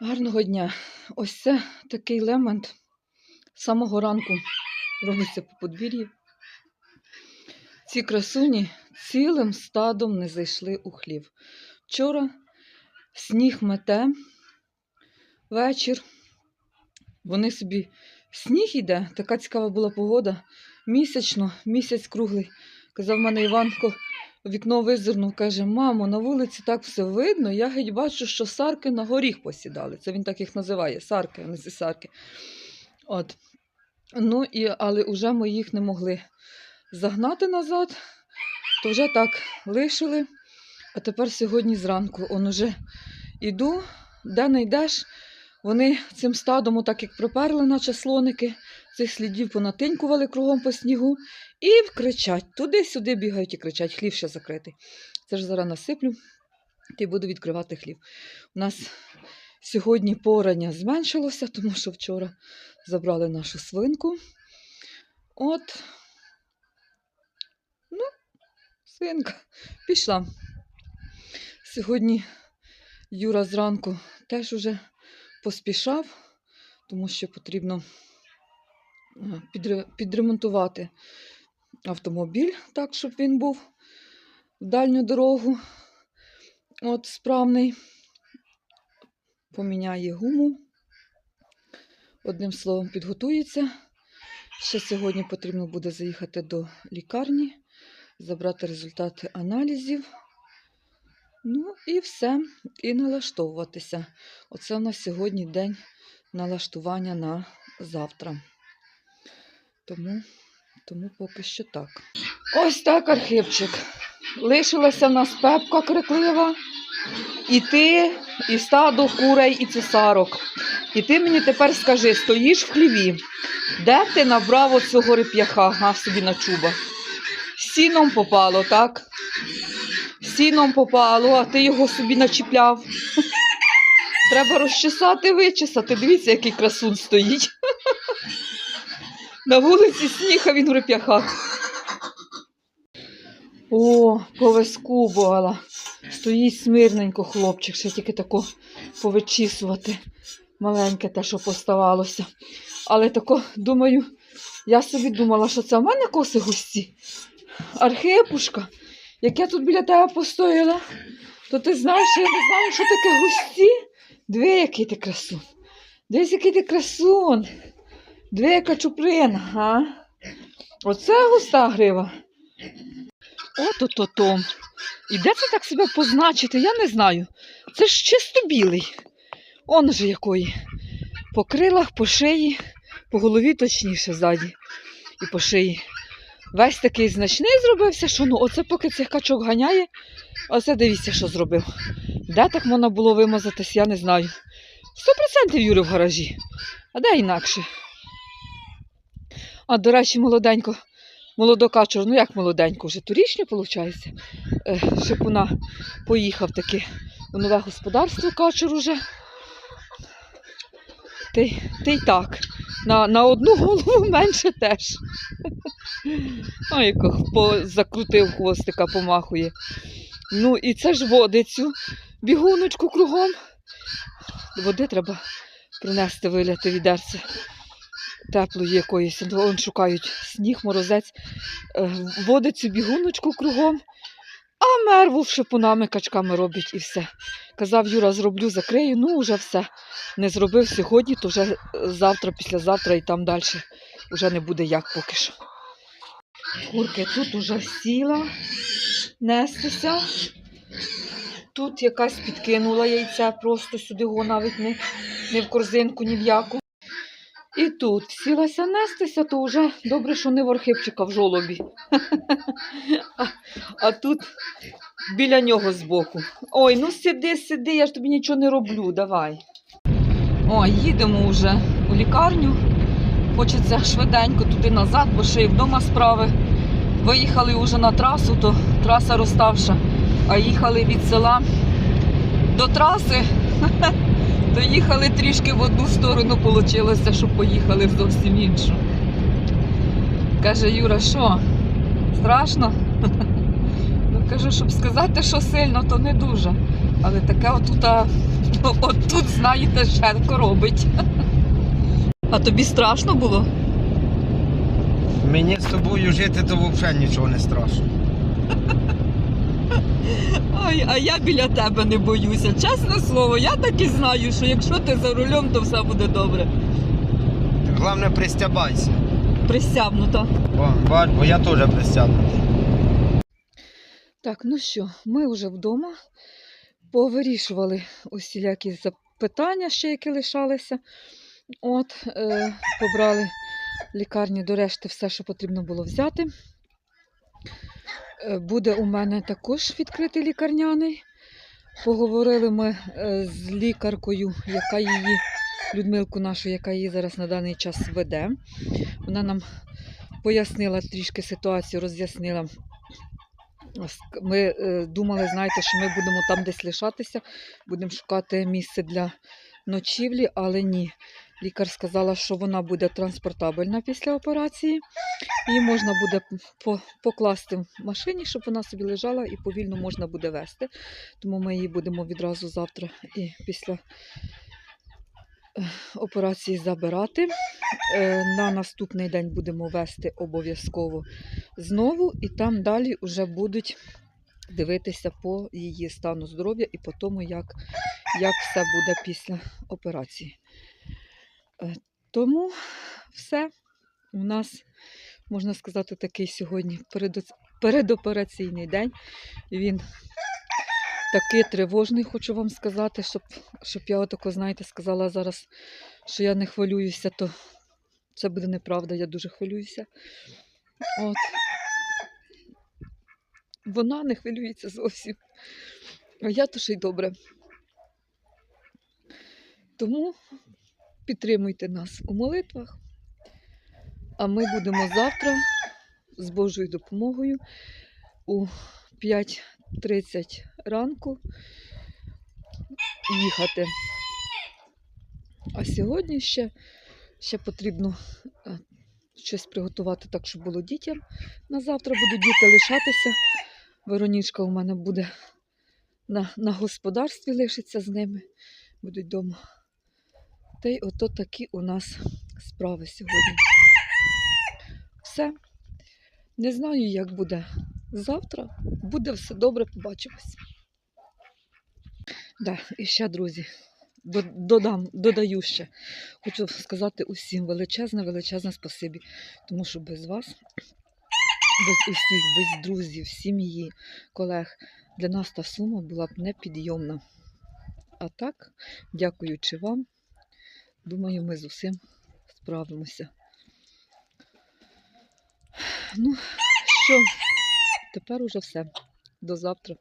Гарного дня. Ось це такий лемент з самого ранку робиться по подвір'ї. Ці красуні цілим стадом не зайшли у хлів. Вчора сніг мете, вечір. Вони собі сніг іде, така цікава була погода. Місячно, місяць круглий. Казав мене Іванко, вікно визирнув, каже: Мамо, на вулиці так все видно. Я геть бачу, що сарки на горіх посідали. Це він так їх називає сарки, а не сарки. От. Ну, і, але вже ми їх не могли загнати назад, то вже так лишили. А тепер сьогодні зранку он уже іду, де не йдеш, вони цим стадом, так як приперли, наче слоники, цих слідів понатинькували кругом по снігу і кричать. Туди-сюди бігають і кричать, хлів ще закритий. Це ж зараз насиплю і буду відкривати хлів. У нас сьогодні порання зменшилося, тому що вчора забрали нашу свинку. От, ну, свинка пішла. Сьогодні Юра зранку теж уже поспішав, тому що потрібно підремонтувати автомобіль так, щоб він був в дальню дорогу. От, справний. Поміняє гуму. Одним словом, підготується. Ще сьогодні потрібно буде заїхати до лікарні, забрати результати аналізів. Ну і все, і налаштовуватися. Оце у нас сьогодні день налаштування на завтра. Тому, тому поки що так. Ось так, Архипчик. Лишилася в нас пепка криклива. І ти, і стадо курей, і цесарок. І ти мені тепер скажи, стоїш в хліві, де ти набрав оцього реп'яха, га собі на чуба? Сіном попало, так? Сіном попало, а ти його собі начіпляв. Треба розчесати, вичесати. Дивіться, який красун стоїть. На вулиці сніг, а він в реп'яхах. О, повискубувала. Стоїть смирненько хлопчик, ще тільки тако повичісувати. Маленьке те, що поставалося. Але тако, думаю, я собі думала, що це в мене коси густі. Архипушка, як я тут біля тебе постояла, то ти знаєш, що я не знаю, що таке густі. Диви, який ти красун. Дивись, який ти красун. Диви, яка чуприна, а? Оце густа грива. Ото-то-то. І де це так себе позначити, я не знаю. Це ж чисто білий. Он же якої. По крилах, по шиї, по голові точніше ззаді і по шиї. Весь такий значний зробився, що ну оце поки цих качок ганяє, оце дивіться, що зробив. Де так можна було вимазатись, я не знаю. Сто процентів Юри в гаражі. А де інакше? А, до речі, молоденько, молодокачур, ну як молоденько, вже торічня, виходить. Е, Шипуна поїхав таки у нове господарство качур уже. Ти, ти й так. На, на одну голову менше теж. Ой, як по, закрутив хвостика, помахує. Ну і це ж водицю, бігуночку кругом. Води треба принести, виляти відерце теплої якоїсь. Вон шукають сніг, морозець, Е, водицю, бігуночку кругом. А мерву шипунами, качками робить і все. Казав Юра, зроблю, закрию, ну вже все. Не зробив сьогодні, то вже е, завтра, післязавтра і там далі вже не буде як поки що. Курки тут уже сіла нестися. Тут якась підкинула яйця, просто сюди його навіть не, не в корзинку, ні в яку. І тут сілася нестися, то вже добре, що не в архипчика в жолобі. А, а тут біля нього збоку. Ой, ну сиди, сиди, я ж тобі нічого не роблю, давай. Ой, їдемо вже у лікарню. Хочеться швиденько туди назад, бо ще й вдома справи. Виїхали вже на трасу, то траса розставша, а їхали від села до траси. То їхали трішки в одну сторону, вийшло, що поїхали в зовсім іншу. Каже Юра, що? Страшно. Ну, кажу, щоб сказати, що сильно, то не дуже. Але таке отут, отут, знаєте, шерко робить. А тобі страшно було? Мені з тобою жити, то взагалі нічого не страшно. Ой, а я біля тебе не боюся. Чесне слово, я так і знаю, що якщо ти за рулем, то все буде добре. Головне, пристябайся. Присябнуто. Бо, бач, бо я теж пристябнутий. Так, ну що, ми вже вдома повирішували усілякі запитання, ще які лишалися. От, е, побрали лікарні до решти все, що потрібно було взяти. Е, буде у мене також відкритий лікарняний. Поговорили ми е, з лікаркою, яка її, Людмилку нашу, яка її зараз на даний час веде. Вона нам пояснила трішки ситуацію, роз'яснила. Ми е, думали, знаєте, що ми будемо там десь лишатися, будемо шукати місце для ночівлі, але ні. Лікар сказала, що вона буде транспортабельна після операції. Її можна буде по- покласти в машині, щоб вона собі лежала і повільно можна буде вести. Тому ми її будемо відразу завтра і після е, операції забирати. Е, На наступний день будемо вести обов'язково знову, і там далі вже будуть дивитися по її стану здоров'я і по тому, як, як все буде після операції. Е, Тому все у нас, можна сказати, такий сьогодні передопераційний день. Він такий тривожний, хочу вам сказати, щоб, щоб я отако, знаєте, сказала зараз, що я не хвилююся, то це буде неправда, я дуже хвилююся. От. Вона не хвилюється зовсім. А я то ще й добре. Тому підтримуйте нас у молитвах. А ми будемо завтра з Божою допомогою у 5.30 ранку їхати. А сьогодні ще, ще потрібно е, щось приготувати так, щоб було дітям. На завтра будуть діти лишатися. Веронічка у мене буде на, на господарстві лишиться з ними, будуть вдома. Та й ото такі у нас справи сьогодні. Все. Не знаю, як буде завтра. Буде все добре, побачимось. Да, і ще, друзі, додам, додаю ще. Хочу сказати усім величезне, величезне спасибі, тому що без вас, без усіх, без друзів, сім'ї, колег, для нас та сума була б непідйомна. А так, дякуючи вам, думаю, ми з усім справимося. Ну, що, тепер уже все. До завтра.